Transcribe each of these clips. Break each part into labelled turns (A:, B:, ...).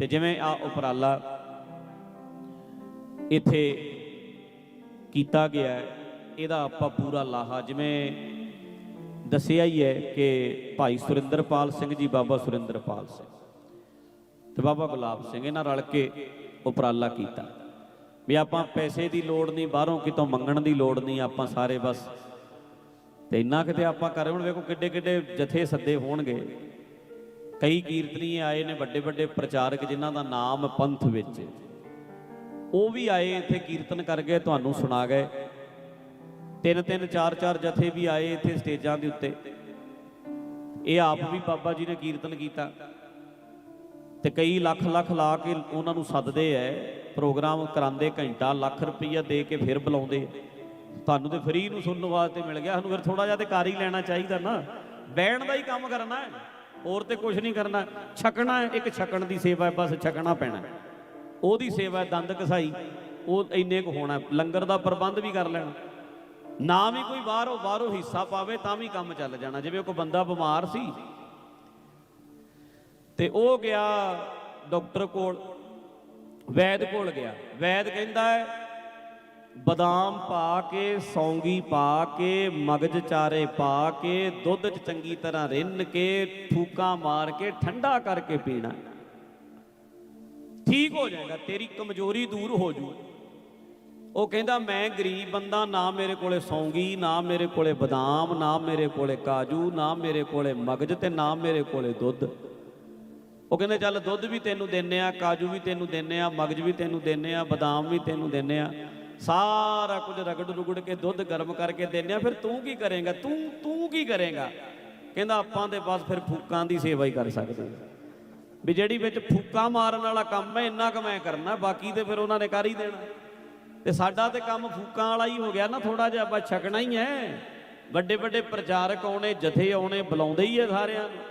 A: ਤੇ ਜਿਵੇਂ ਆ ਉਪਰਾਲਾ ਇੱਥੇ ਕੀਤਾ ਗਿਆ ਇਹਦਾ ਆਪਾਂ ਪੂਰਾ ਲਾਹਾ। ਜਿਵੇਂ ਦੱਸਿਆ ਹੀ ਹੈ ਕਿ ਭਾਈ ਸੁਰਿੰਦਰਪਾਲ ਸਿੰਘ ਜੀ, ਬਾਬਾ ਸੁਰਿੰਦਰਪਾਲ ਸਿੰਘ। ਤੇ ਬਾਬਾ ਗੁਲਾਬ ਸਿੰਘ, ਇਹਨਾਂ ਰਲ ਕੇ ਉਪਰਾਲਾ ਕੀਤਾ। ਵੀ ਆਪਾਂ ਪੈਸੇ ਦੀ ਲੋੜ ਨਹੀਂ, ਬਾਹਰੋਂ ਕਿਤੋਂ ਮੰਗਣ ਦੀ ਲੋੜ ਨਹੀਂ, ਆਪਾਂ ਸਾਰੇ ਬਸ। ਤੇ ਇੰਨਾ ਕਿਤੇ ਆਪਾਂ ਕਰੇ ਹੁਣ ਵੇਖੋ ਕਿੱਡੇ ਕਿੱਡੇ ਜਥੇ ਸੱਦੇ ਹੋਣਗੇ। ਕਈ ਕੀਰਤਨੀ ਆਏ ਨੇ ਵੱਡੇ ਵੱਡੇ ਪ੍ਰਚਾਰਕ ਜਿਨ੍ਹਾਂ ਦਾ ਨਾਮ ਪੰਥ ਵਿੱਚ। ਉਹ ਵੀ ਆਏ ਇੱਥੇ ਕੀਰਤਨ ਕਰ ਗਏ, ਤੁਹਾਨੂੰ ਸੁਣਾ ਗਏ। ਤਿੰਨ ਤਿੰਨ ਚਾਰ ਚਾਰ ਜਥੇ ਵੀ ਆਏ ਇੱਥੇ ਸਟੇਜਾਂ ਦੇ ਉੱਤੇ। ਇਹ ਆਪ ਵੀ ਬਾਬਾ ਜੀ ਨੇ ਕੀਰਤਨ ਕੀਤਾ। ਤੇ ਕਈ ਲੱਖ ਲੱਖ ਲਾ ਕੇ ਉਹਨਾਂ ਨੂੰ ਸੱਦਦੇ ਐ, ਪ੍ਰੋਗਰਾਮ ਕਰਾਉਂਦੇ ਘੰਟਾ, ਲੱਖ ਰੁਪਈਆ ਦੇ ਕੇ ਫਿਰ ਬੁਲਾਉਂਦੇ। ਤੁਹਾਨੂੰ ਤੇ ਫ੍ਰੀ ਨੂੰ ਸੁਣਨ ਵਾਸਤੇ ਮਿਲ ਗਿਆ। ਸਾਨੂੰ ਫਿਰ ਥੋੜਾ ਜਿਹਾ ਤੇ ਕਰ ਹੀ ਲੈਣਾ ਚਾਹੀਦਾ ਨਾ। ਬਹਿਣ ਦਾ ਹੀ ਕੰਮ ਕਰਨਾ। ਹੈ ਹੋਰ ਤੇ ਕੁਝ ਨਹੀਂ ਕਰਨਾ। ਛਕਣਾ ਇੱਕ ਛਕਣ ਦੀ ਸੇਵਾ ਹੈ, ਬਸ ਛਕਣਾ ਪੈਣਾ। ਉਹਦੀ ਸੇਵਾ ਹੈ ਦੰਦ ਕਸਾਈ। ਉਹ ਇੰਨੇ ਕੁ ਹੋਣਾ। ਲੰਗਰ ਦਾ ਪ੍ਰਬੰਧ ਵੀ ਕਰ ਲੈਣਾ। ਨਾ ਵੀ ਕੋਈ ਬਾਹਰੋਂ ਬਾਹਰੋਂ ਹਿੱਸਾ ਪਾਵੇ, ਤਾਂ ਵੀ ਕੰਮ ਚੱਲ ਜਾਣਾ। ਜਿਵੇਂ ਕੋਈ ਬੰਦਾ ਬਿਮਾਰ ਸੀ, ਤੇ ਉਹ ਗਿਆ ਡਾਕਟਰ ਕੋਲ, ਵੈਦ ਕੋਲ ਗਿਆ। ਵੈਦ ਕਹਿੰਦਾ ਹੈ ਬਦਾਮ ਪਾ ਕੇ, ਸੌਂਗੀ ਪਾ ਕੇ, ਮਗਜ ਚਾਰੇ ਪਾ ਕੇ, ਦੁੱਧ 'ਚ ਚੰਗੀ ਤਰ੍ਹਾਂ ਰਿੰਨ ਕੇ ਫੂਕਾਂ ਮਾਰ ਕੇ, ਠੰਡਾ ਕਰਕੇ ਪੀਣਾ। ਠੀਕ ਹੋ ਜਾਏਗਾ, ਤੇਰੀ ਕਮਜ਼ੋਰੀ ਦੂਰ ਹੋ ਜੂ। ਉਹ ਕਹਿੰਦਾ, ਮੈਂ ਗਰੀਬ ਬੰਦਾ, ਨਾ ਮੇਰੇ ਕੋਲੇ ਸੌਂਗੀ, ਨਾ ਮੇਰੇ ਕੋਲੇ ਬਦਾਮ, ਨਾ ਮੇਰੇ ਕੋਲੇ ਕਾਜੂ, ਨਾ ਮੇਰੇ ਕੋਲੇ ਮਗਜ ਤੇ ਨਾ ਮੇਰੇ ਕੋਲੇ ਦੁੱਧ। ਉਹ ਕਹਿੰਦੇ, ਚੱਲ ਦੁੱਧ ਵੀ ਤੈਨੂੰ ਦਿੰਨੇ ਆ, ਕਾਜੂ ਵੀ ਤੈਨੂੰ ਦਿੰਨੇ ਆ, ਮਗਜ ਵੀ ਤੈਨੂੰ ਦਿੰਨੇ ਆ, ਬਦਾਮ ਵੀ ਤੈਨੂੰ ਦਿੰਨੇ ਆ। ਸਾਰਾ ਕੁਝ ਰਗੜ ਰੁਗੜ ਕੇ ਦੁੱਧ ਗਰਮ ਕਰਕੇ ਦਿੰਦੇ ਆ, ਫਿਰ ਤੂੰ ਕੀ ਕਰੇਗਾ? ਤੂੰ ਤੂੰ ਕੀ ਕਰੇਗਾ? ਕਹਿੰਦਾ ਆਪਾਂ ਤੇ ਬਸ ਫਿਰ ਫੂਕਾਂ ਦੀ ਸੇਵਾ ਹੀ ਕਰ ਸਕਦੇ ਵੀ ਜਿਹੜੀ ਵਿੱਚ ਫੂਕਾਂ ਮਾਰਨ ਵਾਲਾ ਕੰਮ ਹੈ, ਇੰਨਾ ਕੁ ਮੈਂ ਕਰਨਾ, ਬਾਕੀ ਤੇ ਫਿਰ ਉਹਨਾਂ ਨੇ ਕਰ ਹੀ ਦੇਣਾ। ਤੇ ਸਾਡਾ ਤੇ ਕੰਮ ਫੂਕਾਂ ਵਾਲਾ ਹੀ ਹੋ ਗਿਆ ਨਾ ਥੋੜਾ ਜਿਹਾ ਆਪਾਂ ਛਕਣਾ ਹੀ ਹੈ। ਵੱਡੇ ਵੱਡੇ ਪ੍ਰਚਾਰਕ ਆਉਣੇ, ਜਥੇ ਆਉਣੇ, ਬੁਲਾਉਂਦੇ ਹੀ ਐ ਸਾਰਿਆਂ ਨੂੰ।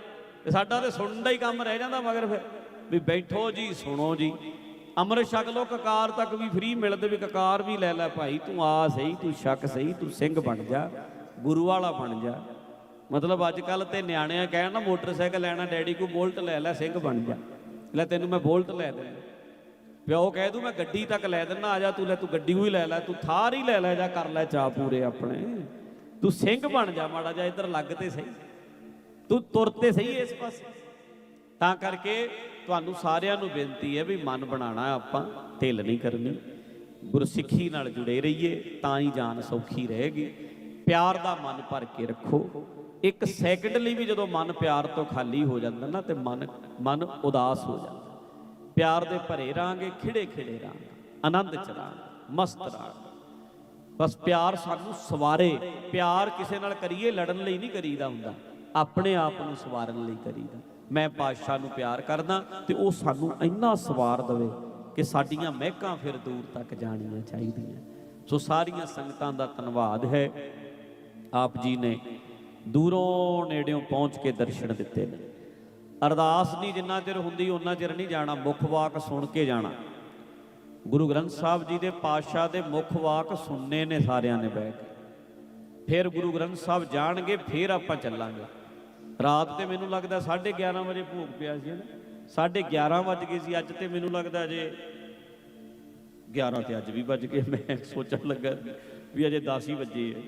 A: ਤੇ ਸਾਡਾ ਤੇ ਸੁਣਨ ਦਾ ਹੀ ਕੰਮ ਰਹਿ ਜਾਂਦਾ ਮਗਰ ਫਿਰ। ਵੀ ਬੈਠੋ ਜੀ, ਸੁਣੋ ਜੀ। ਅੰਮ੍ਰਿਤ ਛਕ ਲੋ, ਕਕਾਰ ਤੱਕ ਵੀ ਫ੍ਰੀ ਮਿਲਦੇ ਵੀ ਕਕਾਰ ਵੀ ਲੈ ਲੈ ਭਾਈ, ਤੂੰ ਆ ਸਹੀ, ਤੂੰ ਛਕ ਸਹੀ, ਤੂੰ ਸਿੰਘ ਬਣ ਜਾ, ਗੁਰੂ ਵਾਲਾ ਬਣ ਜਾ। ਮਤਲਬ ਅੱਜ ਕੱਲ ਤੇ ਨਿਆਣਿਆਂ ਕਹਿਣ ਨਾ, ਮੋਟਰਸਾਈਕਲ ਲੈਣਾ, ਡੈਡੀ ਕੋ ਬੋਲਟ ਲੈ ਲੈ, ਸਿੰਘ ਬਣ ਜਾ। ਲੈ ਤੈਨੂੰ ਮੈਂ ਬੋਲਟ ਲੈ ਦੇ ਪਿਓ ਕਹਿ ਦੂ, ਮੈਂ ਗੱਡੀ ਤੱਕ ਲੈ ਦਿੰਦਾ, ਆ ਜਾ ਤੂੰ, ਲੈ ਤੂੰ ਗੱਡੀ ਹੀ ਲੈ ਲੈ, ਤੂੰ ਥਾਰ ਹੀ ਲੈ ਲੈ, ਜਾ ਕਰ ਲੈ ਚਾ ਪੂਰੇ ਆਪਣੇ। ਤੂੰ ਸਿੰਘ ਬਣ ਜਾ, ਮਾੜਾ ਜਾ ਇੱਧਰ ਲੱਗ ਤੇ ਸਹੀ। ਤੂੰ ਤੁਰ ਤੇ ਸਹੀ ਇਸ ਪਾਸੇ। ਤਾਂ ਕਰਕੇ ਤੁਹਾਨੂੰ ਸਾਰਿਆਂ ਨੂੰ ਬੇਨਤੀ ਹੈ ਵੀ ਮਨ ਬਣਾਉਣਾ ਆਪਾਂ, ਢਿੱਲ ਨਹੀਂ ਕਰਨੀ। ਗੁਰਸਿੱਖੀ ਨਾਲ ਜੁੜੇ ਰਹੀਏ, ਤਾਂ ਹੀ ਜਾਨ ਸੌਖੀ ਰਹੇਗੀ। ਪਿਆਰ ਦਾ ਮਨ ਭਰ ਕੇ ਰੱਖੋ। ਇੱਕ ਸੈਕਿੰਡ ਲਈ ਵੀ ਜਦੋਂ ਮਨ ਪਿਆਰ ਤੋਂ ਖਾਲੀ ਹੋ ਜਾਂਦਾ ਨਾ, ਤੇ ਮਨ ਮਨ ਉਦਾਸ ਹੋ ਜਾਂਦਾ। ਪਿਆਰ ਦੇ ਭਰੇ ਰਾਂਗੇ ਖਿੜੇ ਖਿੜੇ ਰਾਂਗੇ ਆਨੰਦ ਚ ਰਾਂਗੇ ਮਸਤ ਰਾਂਗੇ ਬਸ ਪਿਆਰ ਸਾਨੂੰ ਸਵਾਰੇ। ਪਿਆਰ ਕਿਸੇ ਨਾਲ ਕਰੀਏ, ਲੜਨ ਲਈ ਨਹੀਂ ਕਰੀਦਾ ਹੁੰਦਾ। ਆਪਣੇ ਆਪ ਨੂੰ ਸਵਾਰਨ ਲਈ ਕਰੀਦਾ। ਮੈਂ ਪਾਤਸ਼ਾਹ ਨੂੰ ਪਿਆਰ ਕਰਦਾ ਤੇ ਉਹ ਸਾਨੂੰ ਇੰਨਾ ਸਵਾਰ ਦੇਵੇ ਕਿ ਸਾਡੀਆਂ ਮਹਿਕਾਂ ਫਿਰ ਦੂਰ ਤੱਕ ਜਾਣੀਆਂ ਚਾਹੀਦੀਆਂ। ਸੋ ਸਾਰੀਆਂ ਸੰਗਤਾਂ ਦਾ ਧੰਨਵਾਦ ਹੈ। ਆਪ ਜੀ ਨੇ ਦੂਰੋਂ ਨੇੜਿਓਂ ਪਹੁੰਚ ਕੇ ਦਰਸ਼ਨ ਦਿੱਤੇ ਨੇ। ਅਰਦਾਸ ਨਹੀਂ ਜਿੰਨਾ ਚਿਰ ਹੁੰਦੀ ਉਹਨਾਂ ਚਿਰ ਨਹੀਂ ਜਾਣਾ, ਮੁੱਖ ਵਾਕ ਸੁਣ ਕੇ ਜਾਣਾ। ਗੁਰੂ ਗ੍ਰੰਥ ਸਾਹਿਬ ਜੀ ਦੇ ਪਾਤਸ਼ਾਹ ਦੇ ਮੁੱਖ ਵਾਕ ਸੁਣਨੇ ਨੇ ਸਾਰਿਆਂ ਨੇ ਬਹਿ ਕੇ। ਫਿਰ ਗੁਰੂ ਗ੍ਰੰਥ ਸਾਹਿਬ ਜਾਣਗੇ, ਫਿਰ ਆਪਾਂ ਚੱਲਾਂਗੇ। ਰਾਤ ਤੇ ਮੈਨੂੰ ਲੱਗਦਾ 11:30 ਵਜੇ ਭੋਗ ਪਿਆ ਸੀ ਨਾ। 11:30 ਵੱਜ ਗਏ ਸੀ, ਅੱਜ ਤੇ ਮੈਨੂੰ ਲੱਗਦਾ ਜੇ 11 ਤੇ ਅੱਜ ਵੀ ਵੱਜ ਗਏ। ਮੈਂ ਸੋਚਣ ਲੱਗਾ ਵੀ ਅਜੇ 10 ਹੀ ਵੱਜੇ ਹੈ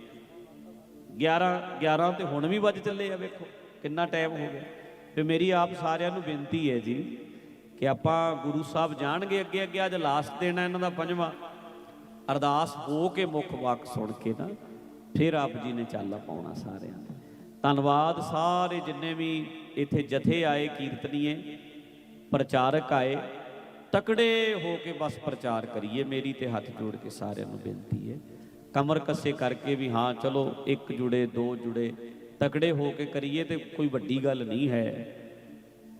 A: 11 11 ਤੇ ਹੁਣ ਵੀ ਵੱਜ ਚੱਲੇ ਆ, ਵੇਖੋ ਕਿੰਨਾ ਟਾਈਮ ਹੋ ਗਿਆ। ਤੇ ਮੇਰੀ ਆਪ ਸਾਰਿਆਂ ਨੂੰ ਬੇਨਤੀ ਹੈ ਜੀ ਕਿ ਆਪਾਂ ਗੁਰੂ ਸਾਹਿਬ ਜਾਣਗੇ ਅੱਗੇ ਅੱਗੇ, ਅੱਜ ਲਾਸਟ ਦਿਨ ਹੈ ਇਹਨਾਂ ਦਾ ਪੰਜਵਾਂ। ਅਰਦਾਸ ਹੋ ਕੇ ਮੁੱਖ ਵਾਕ ਸੁਣ ਕੇ ਨਾ, ਫਿਰ ਆਪ ਜੀ ਨੇ ਚੱਲ ਪਾਉਣਾ ਸਾਰਿਆਂ ਨੂੰ ਧੰਨਵਾਦ ਸਾਰੇ ਜਿੰਨੇ ਵੀ ਇੱਥੇ ਜਥੇ ਆਏ, ਕੀਰਤਨੀਏ, ਪ੍ਰਚਾਰਕ ਆਏ, ਤਕੜੇ ਹੋ ਕੇ ਬਸ ਪ੍ਰਚਾਰ ਕਰੀਏ, ਮੇਰੀ ਤੇ ਹੱਥ ਜੋੜ ਕੇ ਸਾਰਿਆਂ ਨੂੰ ਬੇਨਤੀ ਹੈ। ਕਮਰ ਕੱਸੇ ਕਰਕੇ ਵੀ ਹਾਂ, ਚਲੋ ਇੱਕ ਜੁੜੇ, ਦੋ ਜੁੜੇ, ਤਕੜੇ ਹੋ ਕੇ ਕਰੀਏ ਤੇ ਕੋਈ ਵੱਡੀ ਗੱਲ ਨਹੀਂ ਹੈ।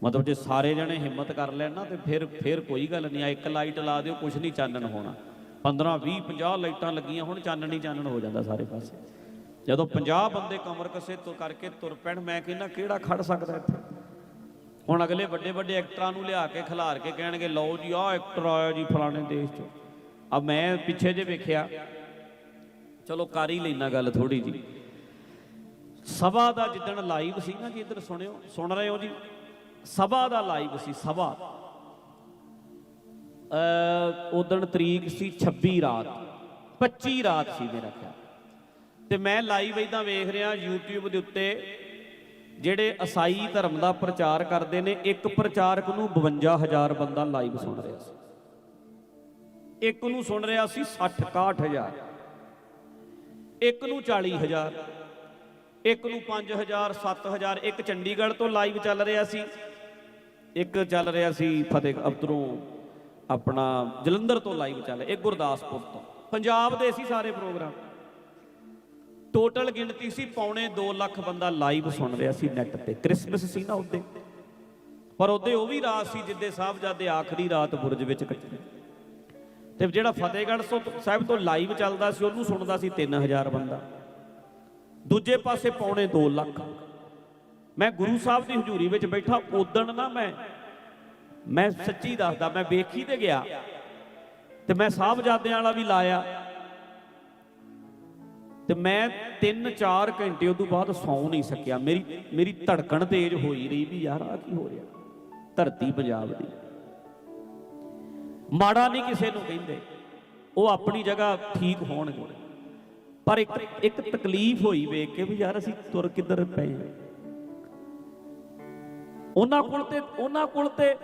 A: ਮਤਲਬ ਜੇ ਸਾਰੇ ਜਣੇ ਹਿੰਮਤ ਕਰ ਲੈਣ ਨਾ ਤੇ ਫਿਰ ਫਿਰ ਕੋਈ ਗੱਲ ਨਹੀਂ ਆ, ਇੱਕ ਲਾਈਟ ਲਾ ਦਿਓ ਕੁਝ ਨਹੀਂ ਚਾਨਣ ਹੋਣਾ। 15 20 50 ਲਾਈਟਾਂ ਲੱਗੀਆਂ, ਹੁਣ ਚਾਨਣ ਹੀ ਚਾਨਣ ਹੋ ਜਾਂਦਾ ਸਾਰੇ ਪਾਸੇ। ਜਦੋਂ 50 ਬੰਦੇ ਕਮਰ ਕਸੇ ਤੋਂ ਕਰਕੇ ਤੁਰ ਪੈਣ, ਮੈਂ ਕਹਿੰਦਾ, ਕਿਹੜਾ ਖੜ ਸਕਦਾ ਇੱਥੇ? ਹੁਣ ਅਗਲੇ ਵੱਡੇ ਵੱਡੇ ਐਕਟਰਾਂ ਨੂੰ ਲਿਆ ਕੇ ਖਿਲਾਰ ਕੇ ਕਹਿਣਗੇ, ਲਓ ਜੀ, ਆਹ ਐਕਟਰ ਆਇਆ ਜੀ ਫਲਾਣੇ ਦੇਸ਼ 'ਚ। ਆ ਮੈਂ ਪਿੱਛੇ ਜੇ ਵੇਖਿਆ, ਚਲੋ ਕਰ ਹੀ ਲੈਣਾ ਗੱਲ ਥੋੜੀ ਜੀ ਸਭਾ ਦਾ ਜਿੱਦਣ ਲਾਈਵ ਸੀ ਨਾ ਜੀ, ਇੱਧਰ ਸੁਣਿਓ, ਸੁਣ ਰਹੇ ਹੋ ਜੀ? ਸਭਾ ਦਾ ਲਾਈਵ ਸੀ, ਸਭਾ। ਅ ਉਦਣ ਤਰੀਕ ਸੀ 26 ਰਾਤ 25 ਰਾਤ ਸੀ ਮੇਰਾ ਖਿਆਲ। ਤੇ ਮੈਂ ਲਾਈਵ ਇਦਾਂ ਵੇਖ ਰਿਹਾ YouTube ਦੇ ਉੱਤੇ, ਜਿਹੜੇ ਈਸਾਈ ਧਰਮ ਦਾ ਪ੍ਰਚਾਰ ਕਰਦੇ ਨੇ, ਇੱਕ ਪ੍ਰਚਾਰਕ ਨੂੰ 52000 ਬੰਦਾ ਲਾਈਵ ਸੁਣ ਰਿਹਾ ਸੀ। ਇੱਕ ਨੂੰ ਸੁਣ ਰਿਹਾ ਸੀ 60 61000 ਇੱਕ ਨੂੰ 40000 ਇੱਕ ਨੂੰ 5000 7000 ਇੱਕ ਚੰਡੀਗੜ੍ਹ ਤੋਂ ਲਾਈਵ ਚੱਲ ਰਿਹਾ ਸੀ। ਇੱਕ ਚੱਲ ਰਿਹਾ ਸੀ ਫਤਿਹ ਅਬਦਰੋਂ ਆਪਣਾ ਜਲੰਧਰ ਤੋਂ ਲਾਈਵ ਚੱਲ ਇੱਕ ਗੁਰਦਾਸਪੁਰ ਤੋਂ। ਪੰਜਾਬ ਦੇ ਸੀ ਸਾਰੇ ਪ੍ਰੋਗਰਾਮ ਟੋਟਲ ਗਿਣਤੀ ਸੀ, ਪੌਣੇ 2 ਲੱਖ ਬੰਦਾ ਲਾਈਵ ਸੁਣ ਰਿਹਾ ਸੀ ਨੈਟ ਤੇ। ਕ੍ਰਿਸਮਸ ਸੀ ਨਾ ਉਹਦੇ। ਪਰ ਉਹਦੇ ਉਹ ਵੀ ਰਾਤ ਸੀ ਜਿੱਦੇ ਸਾਹਿਬਜ਼ਾਦੇ ਆਖਰੀ ਰਾਤ ਬੁਰਜ ਵਿੱਚ ਕੱਟੀ। ਤੇ ਜਿਹੜਾ ਫਤਿਹਗੜ੍ਹ ਸੋ- ਸਾਹਿਬ ਤੋਂ ਲਾਈਵ ਚੱਲਦਾ ਸੀ, ਉਹਨੂੰ ਸੁਣਦਾ ਸੀ 3000 ਬੰਦਾ। ਦੂਜੇ ਪਾਸੇ ਪੌਣੇ 2 ਲੱਖ। ਮੈਂ ਗੁਰੂ ਸਾਹਿਬ ਦੀ ਹਜ਼ੂਰੀ ਵਿੱਚ ਬੈਠਾ ਉਦਣ ਨਾ ਮੈਂ ਮੈਂ ਸੱਚੀ ਦੱਸਦਾ, ਮੈਂ ਵੇਖੀ ਤੇ ਗਿਆ। ਤੇ ਮੈਂ ਸਾਹਿਬਜ਼ਾਦਿਆਂ ਵਾਲਾ ਵੀ ਲਾਇਆ। ਤੇ ਮੈਂ 3-4 ਘੰਟੇ ਉਦੋਂ ਬਾਅਦ ਸੌਂ ਨਹੀਂ ਸਕਿਆ। ਮੇਰੀ ਮੇਰੀ ਧੜਕਣ ਤੇਜ਼ ਹੋਈ ਰਹੀ ਵੀ ਯਾਰ ਆ ਕੀ ਹੋ ਰਿਹਾ? ਧਰਤੀ ਪੰਜਾਬ ਦੀ। ਮਾੜਾ ਨਹੀਂ ਕਿਸੇ ਨੂੰ ਕਹਿੰਦੇ। ਉਹ ਆਪਣੀ ਜਗ੍ਹਾ ਠੀਕ ਹੋਣਗੇ। ਪਰ ਇੱਕ ਇੱਕ ਤਕਲੀਫ ਹੋਈ ਵੇਖ ਕੇ ਵੀ ਯਾਰ ਅਸੀਂ ਤੁਰ ਕਿੱਧਰ ਪਏ ਉਹਨਾਂ ਕੋਲ ਤੇ, ਉਹਨਾਂ ਕੋਲ ਤੇ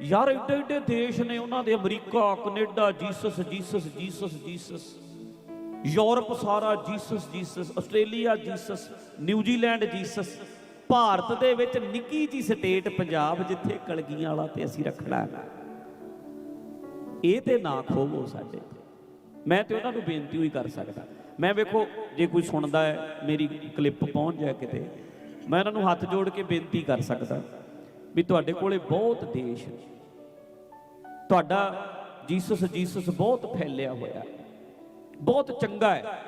A: ਯਾਰ ਏਡੇ ਏਡੇ ਦੇਸ਼ ਨੇ। ਉਹਨਾਂ ਦੇ America, Canada, Jesus Jesus Jesus Jesus. Europe ਸਾਰਾ Jesus Jesus, Australia Jesus New Zealand Jesus, Bharat ਦੇ ਵਿੱਚ ਨਿੱਕੀ ਜੀ ਸਟੇਟ ਪੰਜਾਬ ਜਿੱਥੇ ਕਲਗੀਆਂ ਵਾਲਾ ਤੇ ਅਸੀਂ ਰੱਖਣਾ ਹੈ। ਇਹ ਤੇ ਨਾ ਖੋਵੋ ਸਾਡੇ ਮੈਂ ਤੇ ਉਹਨਾਂ ਨੂੰ ਬੇਨਤੀ ਹੀ ਕਰ ਸਕਦਾ। ਮੈਂ ਵੇਖੋ, ਜੇ ਕੋਈ ਸੁਣਦਾ ਹੈ, ਮੇਰੀ ਕਲਿੱਪ ਪਹੁੰਚ ਜਾਏ ਕਿਤੇ, ਮੈਂ ਉਹਨਾਂ ਨੂੰ ਹੱਥ ਜੋੜ ਕੇ ਬੇਨਤੀ ਕਰ ਸਕਦਾ ਵੀ ਤੁਹਾਡੇ ਕੋਲੇ ਬਹੁਤ ਦੇਸ਼ ਨੇ। ਤੁਹਾਡਾ ਜੀਸਸ ਜੀਸਸ ਬਹੁਤ ਫੈਲਿਆ ਹੋਇਆ। ਬਹੁਤ ਚੰਗਾ ਹੈ।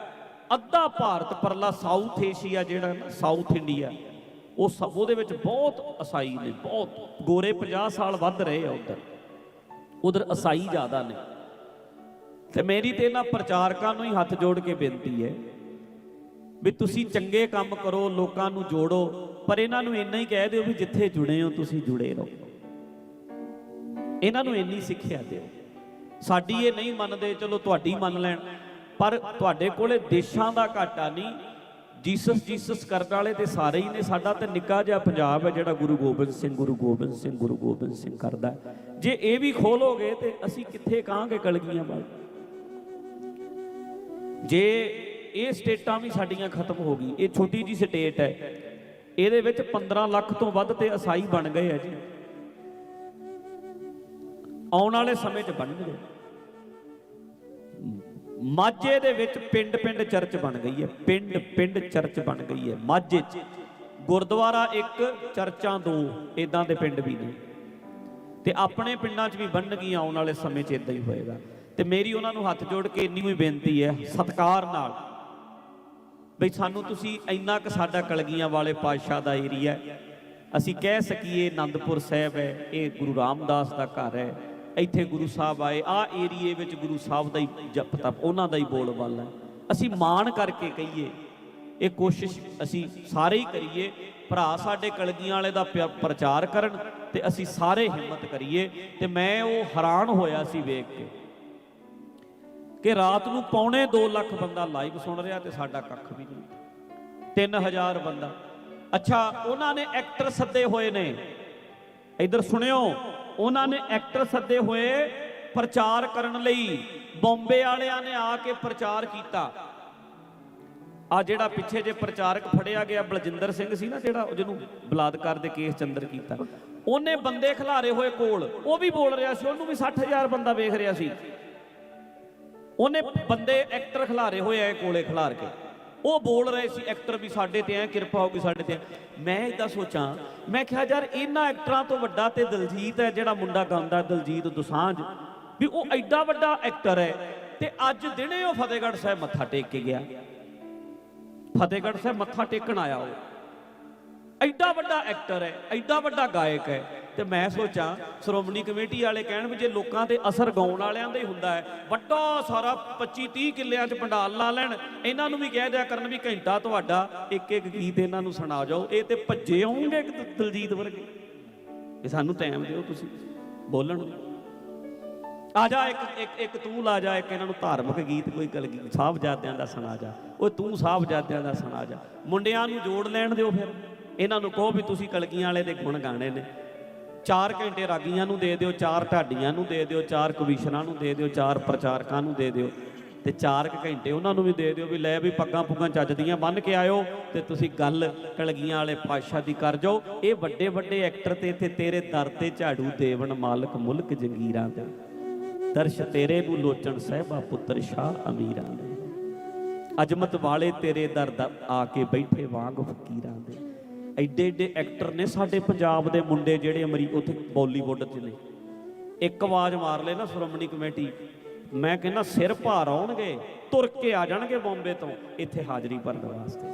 A: ਅੱਧਾ ਭਾਰਤ ਪਰਲਾ ਸਾਊਥ ਏਸ਼ੀਆ ਜਿਹੜਾ ਨਾ, ਸਾਊਥ ਇੰਡੀਆ, ਉਹ ਸਭ ਉਹਦੇ ਵਿੱਚ ਬਹੁਤ ਈਸਾਈ ਨੇ, ਬਹੁਤ। ਗੋਰੇ 50 ਸਾਲ ਵੱਧ ਰਹੇ ਆ ਉਧਰ। ਉਧਰ ਈਸਾਈ ਜ਼ਿਆਦਾ ਨੇ। ਤੇ ਮੇਰੀ ਤੇ ਇਹਨਾਂ ਪ੍ਰਚਾਰਕਾਂ ਨੂੰ ਹੀ ਹੱਥ ਜੋੜ ਕੇ ਬੇਨਤੀ ਹੈ ਵੀ ਤੁਸੀਂ ਚੰਗੇ ਕੰਮ ਕਰੋ, ਲੋਕਾਂ ਨੂੰ ਜੋੜੋ, ਪਰ ਇਹਨਾਂ ਨੂੰ ਇੰਨਾ ਹੀ ਕਹਿ ਦਿਓ ਵੀ ਜਿੱਥੇ ਜੁੜੇ ਹੋ, ਤੁਸੀਂ ਜੁੜੇ ਰਹੋ। ਇਹਨਾਂ ਨੂੰ ਇੰਨੀ ਸਿੱਖਿਆ ਦਿਓ। ਸਾਡੀ ਇਹ ਨਹੀਂ ਮੰਨਦੇ, ਚਲੋ ਤੁਹਾਡੀ ਮੰਨ ਲੈਣ। ਪਰ ਤੁਹਾਡੇ ਕੋਲੇ ਦੇਸ਼ਾਂ ਦਾ ਘਾਟਾ ਨਹੀਂ। ਜੀਸਸ ਜੀਸਸ ਕਰਨ ਵਾਲੇ ਤੇ ਸਾਰੇ ਹੀ ਨੇ। ਸਾਡਾ ਤੇ ਨਿੱਕਾ ਜਿਹਾ ਪੰਜਾਬ ਹੈ ਜਿਹੜਾ ਗੁਰੂ ਗੋਬਿੰਦ ਸਿੰਘ, ਗੁਰੂ ਗੋਬਿੰਦ ਸਿੰਘ, ਗੁਰੂ ਗੋਬਿੰਦ ਸਿੰਘ ਕਰਦਾ ਜੇ ਇਹ ਵੀ ਖੋਲੋਗੇ ਤੇ ਅਸੀਂ ਕਿੱਥੇ ਕਹਾਂਗੇ ਕਲਗੀਆਂ ਵੱਲ? ਜੇ ਇਹ ਸਟੇਟਾਂ ਵੀ ਸਾਡੀਆਂ ਖਤਮ ਹੋ ਗਈ ਇਹ ਛੋਟੀ ਜੀ ਸਟੇਟ ਹੈ, ਇਹਦੇ ਵਿੱਚ 15 ਲੱਖ ਤੋਂ ਵੱਧ ਤੇ ਈਸਾਈ ਬਣ ਗਏ ਆ ਜੀ। ਆਉਣ ਵਾਲੇ ਸਮੇਂ 'ਚ ਬਣਨਗੇ। ਮਾਝੇ ਦੇ ਵਿੱਚ ਪਿੰਡ-ਪਿੰਡ ਚਰਚ ਬਣ ਗਈ ਹੈ ਪਿੰਡ-ਪਿੰਡ ਚਰਚ ਬਣ ਗਈ ਹੈ। ਮਾਝੇ 'ਚ ਗੁਰਦੁਆਰਾ ਇੱਕ, ਚਰਚਾਂ ਦੋ ਇਦਾਂ ਦੇ ਪਿੰਡ ਵੀ ਨੇ। ਤੇ ਆਪਣੇ ਪਿੰਡਾਂ 'ਚ ਵੀ ਬਣਨਗੀਆਂ ਆਉਣ ਵਾਲੇ ਸਮੇਂ 'ਚ ਇਦਾਂ ਹੀ ਹੋਏਗਾ। ਤੇ ਮੇਰੀ ਉਹਨਾਂ ਨੂੰ ਹੱਥ ਜੋੜ ਕੇ ਇੰਨੀ ਹੀ ਬੇਨਤੀ ਹੈ, ਸਤਕਾਰ ਨਾਲ। ਬਈ ਸਾਨੂੰ ਤੁਸੀਂ ਇੰਨਾ ਕੁ ਸਾਡਾ ਕਲਗੀਆਂ ਵਾਲੇ ਪਾਤਸ਼ਾਹ ਦਾ ਏਰੀਆ ਅਸੀਂ ਕਹਿ ਸਕੀਏ ਆਨੰਦਪੁਰ ਸਾਹਿਬ ਹੈ, ਇਹ ਗੁਰੂ ਰਾਮਦਾਸ ਦਾ ਘਰ ਹੈ। ਇੱਥੇ ਗੁਰੂ ਸਾਹਿਬ ਆਏ ਆ ਏਰੀਏ ਵਿੱਚ ਗੁਰੂ ਸਾਹਿਬ ਦਾ ਹੀ ਜਪ ਤਪ ਉਹਨਾਂ ਦਾ ਹੀ ਬੋਲਬਾਲਾ ਹੈ। ਅਸੀਂ ਮਾਣ ਕਰਕੇ ਕਹੀਏ, ਇਹ ਕੋਸ਼ਿਸ਼ ਅਸੀਂ ਸਾਰੇ ਹੀ ਕਰੀਏ, ਭਰਾ ਸਾਡੇ ਕਲਗੀਆਂ ਵਾਲੇ ਦਾ ਪਿਆ- ਪ੍ਰਚਾਰ ਕਰਨ ਤੇ ਅਸੀਂ ਸਾਰੇ ਹਿੰਮਤ ਕਰੀਏ ਤੇ ਮੈਂ ਉਹ ਹੈਰਾਨ ਹੋਇਆ ਸੀ ਵੇਖ ਕੇ ਕਿ ਰਾਤ ਨੂੰ ਪੌਣੇ 2 ਲੱਖ ਬੰਦਾ ਲਾਈਵ ਸੁਣ ਰਿਹਾ ਤੇ ਸਾਡਾ ਕੱਖ ਵੀ ਨਹੀਂ। 3000 ਬੰਦਾ। ਅੱਛਾ, ਉਹਨਾਂ ਨੇ ਐਕਟਰ ਸੱਦੇ ਹੋਏ ਨੇ। ਇਧਰ ਸੁਣਿਓ ਉਹਨਾਂ ਨੇ ਐਕਟਰ ਸੱਦੇ ਹੋਏ ਪ੍ਰਚਾਰ ਕਰਨ ਲਈ। ਬੰਬੇ ਵਾਲਿਆਂ ਨੇ ਆ ਕੇ ਪ੍ਰਚਾਰ ਕੀਤਾ। ਆ ਜਿਹੜਾ ਪਿੱਛੇ ਜੇ ਪ੍ਰਚਾਰਕ ਫੜਿਆ ਗਿਆ ਬਲਜਿੰਦਰ ਸਿੰਘ ਸੀ ਨਾ ਜਿਹੜਾ ਉਹ ਜਿਹਨੂੰ ਬਲਾਤਕਾਰ ਦੇ ਕੇਸ ਚੰਦਰ ਕੀਤਾ। ਉਹਨੇ ਬੰਦੇ ਖਿਲਾਰੇ ਹੋਏ ਕੋਲ। ਉਹ ਵੀ ਬੋਲ ਰਿਹਾ ਸੀ, ਉਹਨੂੰ ਵੀ 60000 ਬੰਦਾ ਵੇਖ ਰਿਹਾ ਸੀ। ਉਹਨੇ ਬੰਦੇ ਐਕਟਰ ਖਿਲਾਰੇ ਹੋਏ ਐ ਕੋਲੇ ਖਿਲਾਰ ਕੇ। ਉਹ ਬੋਲ ਰਹੇ ਸੀ ਐਕਟਰ ਵੀ ਸਾਡੇ ਤੇ ਐ, ਕਿਰਪਾ ਹੋਗੀ ਸਾਡੇ ਤੇ ਐਂ। ਮੈਂ ਇਦਾਂ ਸੋਚਾਂ, ਮੈਂ ਕਿਹਾ ਯਾਰ ਇਹਨਾਂ ਐਕਟਰਾਂ ਤੋਂ ਵੱਡਾ ਤੇ ਦਲਜੀਤ ਹੈ, ਜਿਹੜਾ ਮੁੰਡਾ ਗਾਉਂਦਾ ਦਲਜੀਤ ਦੁਸਾਂਝ, ਵੀ ਉਹ ਐਡਾ ਵੱਡਾ ਐਕਟਰ ਹੈ। ਤੇ ਅੱਜ ਦਿਨੇ ਉਹ ਫਤਿਹਗੜ੍ਹ ਸਾਹਿਬ ਮੱਥਾ ਟੇਕ ਕੇ ਗਿਆ। ਫਤਿਹਗੜ੍ਹ ਸਾਹਿਬ ਮੱਥਾ ਟੇਕਣ ਆਇਆ ਉਹ। ਐਡਾ ਵੱਡਾ ਐਕਟਰ ਹੈ, ਐਡਾ ਵੱਡਾ ਗਾਇਕ ਹੈ। ਤੇ ਮੈਂ ਸੋਚਾਂ, ਸ਼੍ਰੋਮਣੀ ਕਮੇਟੀ ਵਾਲੇ ਕਹਿਣ ਵੀ ਜੇ ਲੋਕਾਂ ਤੇ ਅਸਰ ਗਾਉਣ ਵਾਲਿਆਂ ਦਾ ਹੀ ਹੁੰਦਾ ਹੈ, ਵੱਡਾ ਸਾਰਾ 25 30 ਕਿੱਲਿਆਂ 'ਚ ਪੰਡਾਲ ਲਾ ਲੈਣ, ਇਹਨਾਂ ਨੂੰ ਵੀ ਕਹਿ ਦਿਆ ਕਰਨ ਵੀ ਘੰਟਾ ਤੁਹਾਡਾ ਇੱਕ ਇੱਕ ਗੀਤ ਇਹਨਾਂ ਨੂੰ ਸੁਣਾ ਜਾਓ, ਇਹ ਤੇ ਭੱਜੇ ਆਉਣਗੇ ਇੱਕ ਦਲਜੀਤ ਵਰਗੇ। ਇਹ ਸਾਨੂੰ ਟਾਈਮ ਦਿਓ ਤੁਸੀਂ, ਬੋਲਣ ਆ ਜਾ ਇੱਕ ਇੱਕ ਇੱਕ ਤੂੰ ਲਾ ਜਾ, ਇੱਕ ਇਹਨਾਂ ਨੂੰ ਧਾਰਮਿਕ ਗੀਤ ਕੋਈ ਕਲਗੀ ਸਾਹਿਬਜ਼ਾਦਿਆਂ ਦਾ ਸੁਣਾ ਜਾ। ਉਹ ਤੂੰ ਸਾਹਿਬਜ਼ਾਦਿਆਂ ਦਾ ਸੁਣਾ ਜਾ। ਮੁੰਡਿਆਂ ਨੂੰ ਜੋੜ ਲੈਣ ਦਿਓ ਫਿਰ। ਇਹਨਾਂ ਨੂੰ ਕਹੋ ਵੀ ਤੁਸੀਂ ਕਲਗੀਆਂ ਵਾਲੇ ਦੇ ਗੁਣ ਗਾਣੇ ਨੇ। 4 ਘੰਟੇ ਰਾਗੀਆਂ ਨੂੰ ਦੇ ਦਿਓ 4 ਢਾਡੀਆਂ ਨੂੰ ਦੇ ਦਿਓ 4 ਕਵੀਸ਼ਰਾਂ ਨੂੰ ਦੇ ਦਿਓ 4 ਪ੍ਰਚਾਰਕਾਂ ਨੂੰ ਦੇ ਦਿਓ ਤੇ 4 ਘੰਟੇ ਉਹਨਾਂ ਨੂੰ ਵੀ ਦੇ ਦਿਓ ਵੀ ਲੈ ਵੀ ਪੱਗਾਂ ਪੁੱਗਾਂ ਚੱਜਦੀਆਂ ਬੰਨ ਕੇ ਆਇਓ ਤੇ ਤੁਸੀਂ ਗੱਲ ਕਲਗੀਆਂ ਵਾਲੇ ਪਾਤਸ਼ਾਹ ਦੀ ਕਰ ਜਾਓ। ਇਹ ਵੱਡੇ ਵੱਡੇ ਐਕਟਰ ਤੇ ਇੱਥੇ ਤੇਰੇ ਦਰ ਤੇ ਝਾੜੂ ਦੇਵਨ ਮਾਲਕ ਮੁਲਕ ਜੰਗੀਰਾਂ ਦੇ। ਦਰਸ਼ ਤੇਰੇ ਨੂੰ ਲੋਚਣ ਸਹਿਬਾ ਪੁੱਤਰ ਸ਼ਾਹ ਅਮੀਰਾਂ ਦੇ। ਅਜਮਤ ਵਾਲੇ ਤੇਰੇ ਦਰ ਦਰ ਆ ਕੇ ਬੈਠੇ ਵਾਂਗ ਫਕੀਰਾਂ ਦੇ। ਐਡੇ ਐਡੇ ਐਕਟਰ ਨੇ ਸਾਡੇ ਪੰਜਾਬ ਦੇ ਮੁੰਡੇ ਜਿਹੜੇ ਅਮਰੀ ਉੱਥੇ ਬਾਲੀਵੁੱਡ 'ਚ ਨੇ। ਇੱਕ ਆਵਾਜ਼ ਮਾਰ ਲੈ ਨਾ ਸ਼੍ਰੋਮਣੀ ਕਮੇਟੀ। ਮੈਂ ਕਹਿੰਦਾ ਸਿਰ ਭਾਰ ਆਉਣਗੇ, ਤੁਰ ਕੇ ਆ ਜਾਣਗੇ ਬੰਬੇ ਤੋਂ, ਇੱਥੇ ਹਾਜ਼ਰੀ ਭਰਨ ਵਾਸਤੇ।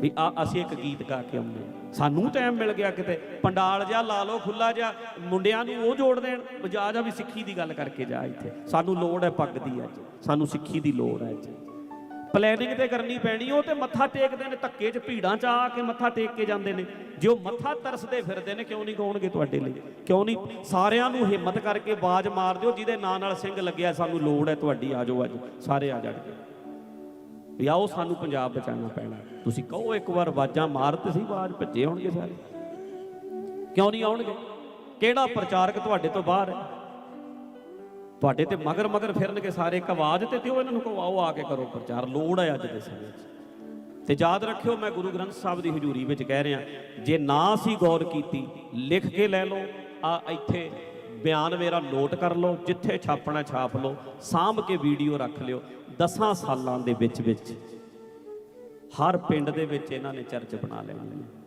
A: ਵੀ ਆ, ਅਸੀਂ ਇੱਕ ਗੀਤ ਗਾ ਕੇ ਆਉਂਦੇ ਸਾਨੂੰ ਟਾਈਮ ਮਿਲ ਗਿਆ ਕਿਤੇ। ਪੰਡਾਲ ਜਿਹਾ ਲਾ ਲਓ ਖੁੱਲਾ ਜਿਹਾ। ਮੁੰਡਿਆਂ ਨੂੰ ਉਹ ਜੋੜ ਦੇਣ। ਬਜਾ ਜਾ ਵੀ ਸਿੱਖੀ ਦੀ ਗੱਲ ਕਰਕੇ ਜਾ ਇੱਥੇ। ਸਾਨੂੰ ਲੋੜ ਹੈ ਪੱਗ ਦੀ ਅੱਜ। ਸਾਨੂੰ ਸਿੱਖੀ ਦੀ ਲੋੜ ਹੈ ਅੱਜ। ਪਲੈਨਿੰਗ ਤੇ ਕਰਨੀ ਪੈਣੀ, ਉਹ ਤੇ ਮੱਥਾ ਟੇਕਦੇ ਨੇ, ਧੱਕੇ 'ਚ ਭੀੜਾਂ 'ਚ ਆ ਕੇ ਮੱਥਾ ਟੇਕ ਕੇ ਜਾਂਦੇ ਨੇ। ਜੇ ਉਹ ਮੱਥਾ ਤਰਸਦੇ ਫਿਰਦੇ ਨੇ, ਕਿਉਂ ਨਹੀਂ ਗਾਉਣਗੇ ਤੁਹਾਡੇ ਲਈ? ਕਿਉਂ ਨਹੀਂ? ਸਾਰਿਆਂ ਨੂੰ ਹਿੰਮਤ ਕਰਕੇ ਬਾਜ਼ ਮਾਰ ਦਿਓ, ਜਿਹਦੇ ਨਾਂ ਨਾਲ ਸਿੰਘ ਲੱਗਿਆ, ਸਾਨੂੰ ਲੋੜ ਹੈ ਤੁਹਾਡੀ ਆਜੋ ਅੱਜ। ਸਾਰੇ ਆ ਜਾਣਗੇ। ਵੀ ਆਓ, ਸਾਨੂੰ ਪੰਜਾਬ ਬਚਾਉਣਾ ਪੈਣਾ। ਤੁਸੀਂ ਕਹੋ, ਇੱਕ ਵਾਰ ਆਵਾਜ਼ਾਂ ਮਾਰ ਤੇ ਸੀ ਆਵਾਜ਼ ਭੱਜੇ ਹੋਣਗੇ ਸਾਰੇ। ਕਿਉਂ ਨਹੀਂ ਆਉਣਗੇ? ਕਿਹੜਾ ਪ੍ਰਚਾਰਕ ਤੁਹਾਡੇ ਤੋਂ ਬਾਹਰ ਹੈ? ਤੁਹਾਡੇ ਤੇ ਮਗਰ ਮਗਰ ਫਿਰਨਗੇ ਸਾਰੇ, ਇੱਕ ਆਵਾਜ਼ ਤੇ ਦਿਓ ਇਹਨਾਂ ਨੂੰ ਕਹੋ, ਆਓ ਆ ਕੇ ਕਰੋ ਪ੍ਰਚਾਰ, ਲੋੜ ਹੈ ਅੱਜ ਦੇ ਸਮੇਂ 'ਚ ਤੇ ਯਾਦ ਰੱਖਿਓ, ਮੈਂ ਗੁਰੂ ਗ੍ਰੰਥ ਸਾਹਿਬ ਦੀ ਹਜ਼ੂਰੀ ਵਿੱਚ ਕਹਿ ਰਿਹਾ, ਜੇ ਨਾ ਅਸੀਂ ਗੌਰ ਕੀਤੀ, ਲਿਖ ਕੇ ਲੈ ਲਓ, ਆ ਇੱਥੇ ਬਿਆਨ ਮੇਰਾ ਨੋਟ ਕਰ ਲਓ, ਜਿੱਥੇ ਛਾਪਣਾ ਛਾਪ ਲਓ, ਸਾਂਭ ਕੇ ਵੀਡੀਓ ਰੱਖ ਲਿਓ, ਦਸਾਂ ਸਾਲਾਂ ਦੇ ਵਿੱਚ ਵਿੱਚ, ਹਰ ਪਿੰਡ ਦੇ ਵਿੱਚ ਇਹਨਾਂ ਨੇ ਚਰਚ ਬਣਾ ਲੈਣੀ ਹੈ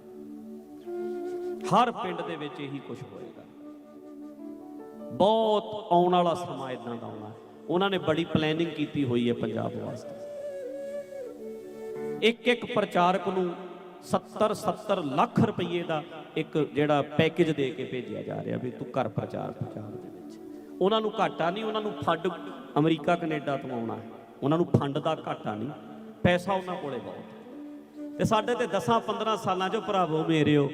A: ਹਰ ਪਿੰਡ ਦੇ ਵਿੱਚ ਇਹੀ ਕੁਝ ਹੋਇਆ। ਬਹੁਤ ਆਉਣ ਵਾਲਾ ਸਮਾਂ ਇਦਾਂ ਦਾ ਆਉਣਾ। ਉਹਨਾਂ ਨੇ ਬੜੀ ਪਲੈਨਿੰਗ ਕੀਤੀ ਹੋਈ ਹੈ ਪੰਜਾਬ ਵਾਸਤੇ। ਇੱਕ ਇੱਕ ਪ੍ਰਚਾਰਕ ਨੂੰ 70 70 ਲੱਖ ਰੁਪਏ ਦਾ ਇੱਕ ਜਿਹੜਾ ਪੈਕੇਜ ਦੇ ਕੇ ਭੇਜਿਆ ਜਾ ਰਿਹਾ ਵੀ ਤੂੰ ਕਰ ਪ੍ਰਚਾਰ ਪ੍ਰਚਾਰ ਦੇ ਵਿੱਚ। ਉਹਨਾਂ ਨੂੰ ਘਾਟਾ ਨਹੀਂ, ਉਹਨਾਂ ਨੂੰ ਫੰਡ ਅਮਰੀਕਾ, ਕੈਨੇਡਾ ਤੋਂ ਆਉਣਾ ਉਹਨਾਂ ਨੂੰ ਫੰਡ ਦਾ ਘਾਟਾ ਨਹੀਂ, ਪੈਸਾ ਉਹਨਾਂ ਕੋਲੇ ਬਹੁਤ ਹੈ। ਤੇ ਸਾਡੇ ਤੇ 10 15 ਸਾਲਾਂ ਚੋਂ ਭਰਾਵੋ ਮੇਰਿਓ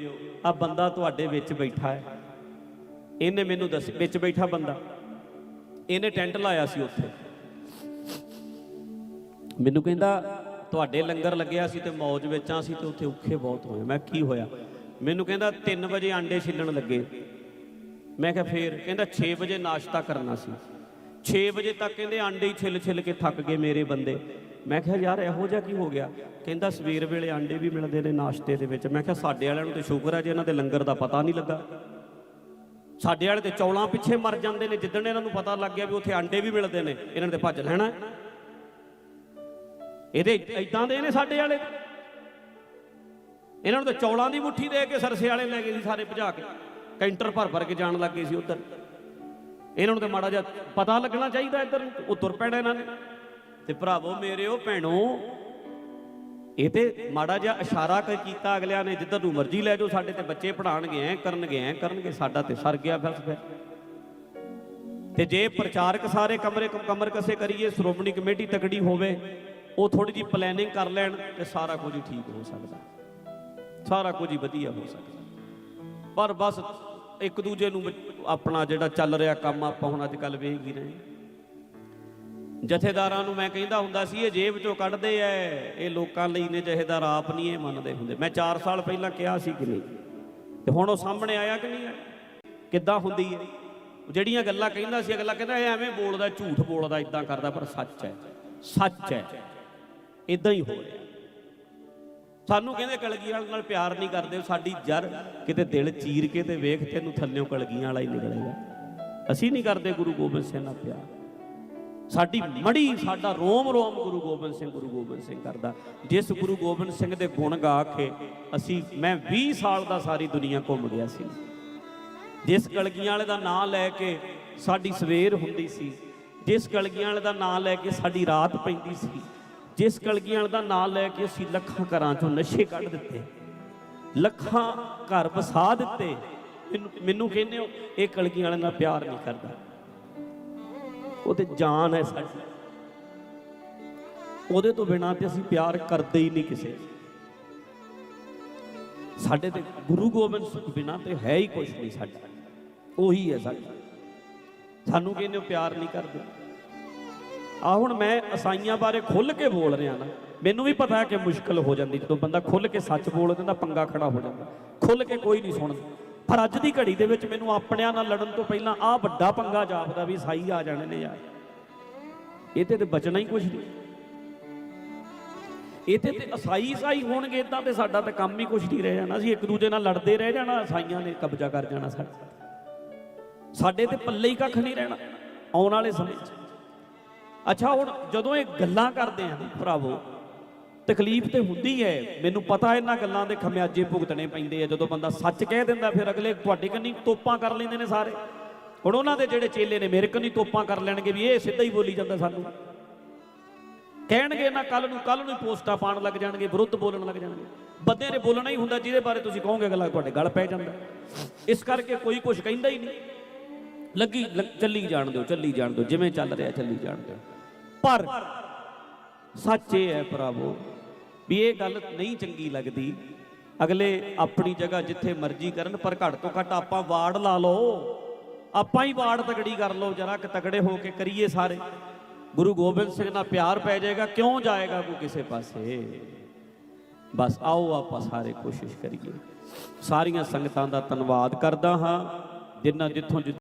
A: ਆ ਬੰਦਾ ਤੁਹਾਡੇ ਵਿੱਚ ਬੈਠਾ ਹੈ। ਇਹਨੇ ਮੈਨੂੰ ਦੱਸ, ਵਿੱਚ ਬੈਠਾ ਬੰਦਾ। ਇਹਨੇ ਟੈਂਟ ਲਾਇਆ ਸੀ ਉੱਥੇ। ਮੈਨੂੰ ਕਹਿੰਦਾ, ਤੁਹਾਡੇ ਲੰਗਰ ਲੱਗਿਆ ਸੀ ਤੇ ਮੌਜ ਵਿੱਚ ਆ ਸੀ ਤੇ ਉੱਥੇ ਔਖੇ ਬਹੁਤ ਹੋਏ। ਮੈਂ ਕੀ ਹੋਇਆ? ਮੈਨੂੰ ਕਹਿੰਦਾ 3 ਵਜੇ ਆਂਡੇ ਛਿੱਲਣ ਲੱਗੇ। ਮੈਂ ਕਿਹਾ, ਫੇਰ? ਕਹਿੰਦਾ 6 ਵਜੇ ਨਾਸ਼ਤਾ ਕਰਨਾ ਸੀ। 6 ਵਜੇ ਤੱਕ ਕਹਿੰਦੇ, ਆਂਡੇ ਹੀ ਛਿੱਲ ਛਿੱਲ ਕੇ ਥੱਕ ਗਏ ਮੇਰੇ ਬੰਦੇ। ਮੈਂ ਕਿਹਾ, ਯਾਰ, ਇਹੋ ਜਿਹਾ ਕੀ ਹੋ ਗਿਆ? ਕਹਿੰਦਾ, ਸਵੇਰ ਵੇਲੇ ਆਂਡੇ ਵੀ ਮਿਲਦੇ ਨੇ ਨਾਸ਼ਤੇ ਦੇ ਵਿੱਚ। ਮੈਂ ਕਿਹਾ, ਸਾਡੇ ਵਾਲਿਆਂ ਨੂੰ ਤੇ ਸ਼ੂਗਰ ਹੈ ਜੇ ਇਹਨਾਂ ਦੇ ਲੰਗਰ ਦਾ ਪਤਾ ਨਹੀਂ ਲੱਗਾ। ਸਾਡੇ ਵਾਲੇ ਤੇ ਚੌਲਾਂ ਪਿੱਛੇ ਮਰ ਜਾਂਦੇ ਨੇ, ਜਿੱਦਣ ਇਹਨਾਂ ਨੂੰ ਪਤਾ ਲੱਗ ਗਿਆ ਵੀ ਉੱਥੇ ਆਂਡੇ ਵੀ ਮਿਲਦੇ ਨੇ, ਇਹਨਾਂ ਨੇ ਭੱਜ ਲੈਣਾ। ਇਹਦੇ ਇਦਾਂ ਦੇ ਨੇ ਸਾਡੇ ਵਾਲੇ। ਇਹਨਾਂ ਨੂੰ ਤਾਂ ਚੌਲਾਂ ਦੀ ਮੁੱਠੀ ਦੇ ਕੇ ਸਰਸੇ ਵਾਲੇ ਲੈ ਗਏ ਸੀ ਸਾਰੇ ਭਜਾ ਕੇ। ਕੈਂਟਰ ਭਰ ਭਰ ਕੇ ਜਾਣ ਲੱਗੇ ਸੀ ਉੱਧਰ। ਇਹਨਾਂ ਨੂੰ ਤਾਂ ਮਾੜਾ ਜਿਹਾ ਪਤਾ ਲੱਗਣਾ ਚਾਹੀਦਾ ਇੱਧਰ ਉਹ ਤੁਰ ਪੈਣਾ ਇਹਨਾਂ ਨੇ। ਤੇ ਭਰਾਵੋ, ਮੇਰੇ ਉਹ ਭੈਣੋ ਇਹ ਤੇ ਮਾੜਾ ਜਿਹਾ ਇਸ਼ਾਰਾ ਕਰ ਕੀਤਾ ਅਗਲਿਆਂ ਨੇ, ਜਿੱਧਰ ਨੂੰ ਮਰਜ਼ੀ ਲੈ ਜਾਓ, ਸਾਡੇ ਤੇ ਬੱਚੇ ਪੜਾਣਗੇ ਐ ਕਰਨਗੇ ਐ ਕਰਨਗੇ, ਸਾਡਾ ਤੇ ਸਰ ਗਿਆ ਬਸ ਫਿਰ। ਤੇ ਜੇ ਪ੍ਰਚਾਰਕ ਸਾਰੇ ਕਮਰੇ ਕਮਰ ਕਸੇ ਕਰੀਏ, ਸ਼੍ਰੋਮਣੀ ਕਮੇਟੀ ਤਕੜੀ ਹੋਵੇ, ਉਹ ਥੋੜੀ ਜੀ ਪਲੈਨਿੰਗ ਕਰ ਲੈਣ ਤੇ ਸਾਰਾ ਕੁਝ ਠੀਕ ਹੋ ਸਕਦਾ। ਸਾਰਾ ਕੁਝ ਹੀ ਵਧੀਆ ਹੋ ਸਕਦਾ। ਪਰ ਬਸ ਇੱਕ ਦੂਜੇ ਨੂੰ ਆਪਣਾ ਜਿਹੜਾ ਚੱਲ ਰਿਹਾ ਕੰਮ ਆਪਾਂ ਹੁਣ ਅੱਜ ਕੱਲ ਵੇਖ ਹੀ ਰਹੇ ਹਾਂ। ਜਥੇਦਾਰਾਂ ਨੂੰ ਮੈਂ ਕਹਿੰਦਾ ਹੁੰਦਾ ਸੀ, ਇਹ ਜੇਬ ਚੋਂ ਕੱਢਦੇ ਐ, ਇਹ ਲੋਕਾਂ ਲਈ ਨੇ, ਜਥੇਦਾਰ ਆਪ ਨਹੀਂ ਇਹ ਮੰਨਦੇ ਹੁੰਦੇ। ਮੈਂ 4 ਸਾਲ ਪਹਿਲਾਂ ਕਿਹਾ ਸੀ ਕਿ ਨਹੀਂ। ਤੇ ਹੁਣ ਉਹ ਸਾਹਮਣੇ ਆਇਆ ਕਿ ਨਹੀਂ ਆਇਆ? ਕਿੱਦਾਂ ਹੁੰਦੀ ਹੈ ਜਿਹੜੀਆਂ ਗੱਲਾਂ ਕਹਿੰਦਾ ਸੀ, ਅਗਲਾ ਕਹਿੰਦਾ ਇਹ ਐਵੇਂ ਬੋਲਦਾ, ਝੂਠ ਬੋਲਦਾ ਇਦਾਂ ਕਰਦਾ, ਪਰ ਸੱਚ ਹੈ ਸੱਚ ਹੈ ਇਦਾਂ ਹੀ ਹੋ ਰਿਹਾ। ਸਾਨੂੰ ਕਹਿੰਦੇ ਕਲਗੀਆਂ ਨਾਲ ਪਿਆਰ ਨਹੀਂ ਕਰਦੇ, ਸਾਡੀ ਜਰ ਕਿਤੇ ਦਿਲ ਚੀਰ ਕੇ ਤੇ ਵੇਖ, ਤੈਨੂੰ ਥੱਲਿਓਂ ਕਲਗੀਆਂ ਵਾਲਾ ਹੀ ਨਿਕਲੇਗਾ। ਅਸੀਂ ਨਹੀਂ ਕਰਦੇ ਗੁਰੂ ਗੋਬਿੰਦ ਸਿੰਘ ਨਾਲ ਪਿਆਰ। ਸਾਡੀ ਮੜੀ ਸਾਡਾ ਰੋਮ ਰੋਮ ਗੁਰੂ ਗੋਬਿੰਦ ਸਿੰਘ, ਗੁਰੂ ਗੋਬਿੰਦ ਸਿੰਘ ਕਰਦਾ। ਜਿਸ ਗੁਰੂ ਗੋਬਿੰਦ ਸਿੰਘ ਦੇ ਗੁਣ ਗਾ ਕੇ ਅਸੀਂ, ਮੈਂ 20 ਸਾਲ ਦਾ ਸਾਰੀ ਦੁਨੀਆ ਘੁੰਮ ਗਿਆ ਸੀ। ਜਿਸ ਕਲਗੀਆਂ ਵਾਲੇ ਦਾ ਨਾਂ ਲੈ ਕੇ ਸਾਡੀ ਸਵੇਰ ਹੁੰਦੀ ਸੀ, ਜਿਸ ਕਲਗੀਆਂ ਵਾਲੇ ਦਾ ਨਾਂ ਲੈ ਕੇ ਸਾਡੀ ਰਾਤ ਪੈਂਦੀ ਸੀ, ਜਿਸ ਕਲਗੀਆਂ ਵਾਲੇ ਦਾ ਨਾਂ ਲੈ ਕੇ ਅਸੀਂ ਲੱਖਾਂ ਘਰਾਂ ਚੋਂ ਨਸ਼ੇ ਕੱਢ ਦਿੱਤੇ, ਲੱਖਾਂ ਘਰ ਵਸਾ ਦਿੱਤੇ। ਮੈਨੂੰ ਮੈਨੂੰ ਕਹਿੰਦੇ ਹੋ, ਇਹ ਕਲਗੀਆਂ ਵਾਲੇ ਨਾਲ ਪਿਆਰ ਨਹੀਂ ਕਰਦਾ। ਉਹ ਤੇ ਜਾਨ ਹੈ ਸਾਡੀ। ਉਹਦੇ ਤੋਂ ਬਿਨਾਂ ਤੇ ਅਸੀਂ ਪਿਆਰ ਕਰਦੇ ਹੀ ਨਹੀਂ ਕਿਸੇ। ਸਾਡੇ ਤੇ ਗੁਰੂ ਗੋਬਿੰਦ ਸਿੰਘ ਬਿਨਾਂ ਤੇ ਹੈ ਹੀ ਕੁਝ ਨਹੀਂ ਸਾਡਾ। ਉਹੀ ਹੈ ਸਾਡਾ। ਸਾਨੂੰ ਕਹਿੰਦੇ ਹੋ ਪਿਆਰ ਨਹੀਂ ਕਰਦੇ। ਆ ਹੁਣ ਮੈਂ ਅਸਾਈਆਂ ਬਾਰੇ ਖੁੱਲ ਕੇ ਬੋਲ ਰਿਹਾ ਨਾ, ਮੈਨੂੰ ਵੀ ਪਤਾ ਹੈ ਕਿ ਮੁਸ਼ਕਲ ਹੋ ਜਾਂਦੀ। ਜਦੋਂ ਬੰਦਾ ਖੁੱਲ ਕੇ ਸੱਚ ਬੋਲ ਦਿੰਦਾ, ਪੰਗਾ ਖੜਾ ਹੋ ਜਾਂਦਾ। ਖੁੱਲ ਕੇ ਕੋਈ ਨਹੀਂ ਸੁਣਦਾ। ਪਰ ਅੱਜ ਦੀ ਘੜੀ ਦੇ ਵਿੱਚ ਮੈਨੂੰ ਆਪਣਿਆਂ ਨਾਲ ਲੜਨ ਤੋਂ ਪਹਿਲਾਂ ਆ ਵੱਡਾ ਪੰਗਾ ਜਾਪਦਾ ਵੀ ਸਾਈ ਆ ਜਾਣੇ ਨੇ ਯਾਰ। ਇਹਤੇ ਤੇ ਬਚਣਾ ਹੀ ਕੁਝ ਨਹੀਂ। ਇਹਦੇ ਤੇ ਅਸਾਈ ਸਾਈ ਹੋਣਗੇ, ਇਦਾਂ ਤੇ ਸਾਡਾ ਤਾਂ ਕੰਮ ਹੀ ਕੁਝ ਨਹੀਂ ਰਹਿ ਜਾਣਾ। ਅਸੀਂ ਇੱਕ ਦੂਜੇ ਨਾਲ ਲੜਦੇ ਰਹਿ ਜਾਣਾ ਅਸਾਈਆਂ ਨੇ ਕਬਜ਼ਾ ਕਰ ਜਾਣਾ ਸਾਡਾ। ਸਾਡੇ ਤੇ ਪੱਲੇ ਹੀ ਕੱਖ ਨਹੀਂ ਰਹਿਣਾ, ਆਉਣ ਵਾਲੇ ਸਮੇਂ 'ਚ। ਅੱਛਾ, ਹੁਣ ਜਦੋਂ ਇਹ ਗੱਲਾਂ ਕਰਦੇ ਆ ਭਰਾਵੋ ਤਕਲੀਫ ਤੇ ਹੁੰਦੀ ਹੈ। ਮੈਨੂੰ ਪਤਾ ਇਹਨਾਂ ਗੱਲਾਂ ਦੇ ਖਮਿਆਜੇ ਭੁਗਤਣੇ ਪੈਂਦੇ ਆ। ਜਦੋਂ ਬੰਦਾ ਸੱਚ ਕਹਿ ਦਿੰਦਾ, ਫਿਰ ਅਗਲੇ ਤੁਹਾਡੇ ਕੰਨੀ ਤੋਪਾਂ ਕਰ ਲੈਂਦੇ ਨੇ ਸਾਰੇ। ਹੁਣ ਉਹਨਾਂ ਦੇ ਜਿਹੜੇ ਚੇਲੇ ਨੇ, ਮੇਰੇ ਕੰਨੀ ਤੋਪਾਂ ਕਰ ਲੈਣਗੇ ਵੀ ਇਹ ਸਿੱਧਾ ਹੀ ਬੋਲੀ ਜਾਂਦਾ ਸਾਨੂੰ। ਕਹਿਣਗੇ ਨਾ ਕੱਲ ਨੂੰ ਕੱਲ ਨੂੰ ਹੀ ਪੋਸਟਾਂ ਪਾਣ ਲੱਗ ਜਾਣਗੇ, ਵਿਰੁੱਧ ਬੋਲਣ ਲੱਗ ਜਾਣਗੇ। ਬੰਦੇ ਨੇ ਬੋਲਣਾ ਹੀ ਹੁੰਦਾ, ਜਿਹਦੇ ਬਾਰੇ ਤੁਸੀਂ ਕਹੋਗੇ ਅਗਲਾ ਤੁਹਾਡੇ ਗਲ ਪੈ ਜਾਂਦਾ। ਇਸ ਕਰਕੇ ਕੋਈ ਕੁਝ ਕਹਿੰਦਾ ਹੀ ਨਹੀਂ। ਲੱਗੀ, ਲੱਗ- ਚੱਲੀ ਜਾਣ ਦਿਓ, ਚੱਲੀ ਜਾਣ ਦਿਓ। ਜਿਵੇਂ ਚੱਲ ਰਿਹਾ, ਚੱਲੀ ਜਾਣ ਦਿਓ। ਪਰ ਸੱਚ ਇਹ ਹੈ ਭਰਾਵੋ ਵੀ ਇਹ ਗੱਲ ਨਹੀਂ ਚੰਗੀ ਲੱਗਦੀ। ਅਗਲੇ ਆਪਣੀ ਜਗ੍ਹਾ ਜਿੱਥੇ ਮਰਜ਼ੀ ਕਰਨ, ਪਰ ਘੱਟ ਤੋਂ ਘੱਟ ਆਪਾਂ ਵਾਰਡ ਲਾ ਲਓ। ਆਪਾਂ ਹੀ ਵਾਰਡ ਤਗੜੀ ਕਰ ਲਓ, ਜਰਾ ਕਿ ਤਗੜੇ ਹੋ ਕੇ ਕਰੀਏ ਸਾਰੇ। ਗੁਰੂ ਗੋਬਿੰਦ ਸਿੰਘ ਨਾਲ ਪਿਆਰ ਪੈ ਜਾਏਗਾ, ਕਿਉਂ ਜਾਏਗਾ ਕੋਈ ਕਿਸੇ ਪਾਸੇ? ਬਸ ਆਓ ਆਪਾਂ ਸਾਰੇ ਕੋਸ਼ਿਸ਼ ਕਰੀਏ। ਸਾਰੀਆਂ ਸੰਗਤਾਂ ਦਾ ਧੰਨਵਾਦ ਕਰਦਾ ਹਾਂ, ਜਿਨ੍ਹਾਂ ਜਿੱਥੋਂ ਜਿ-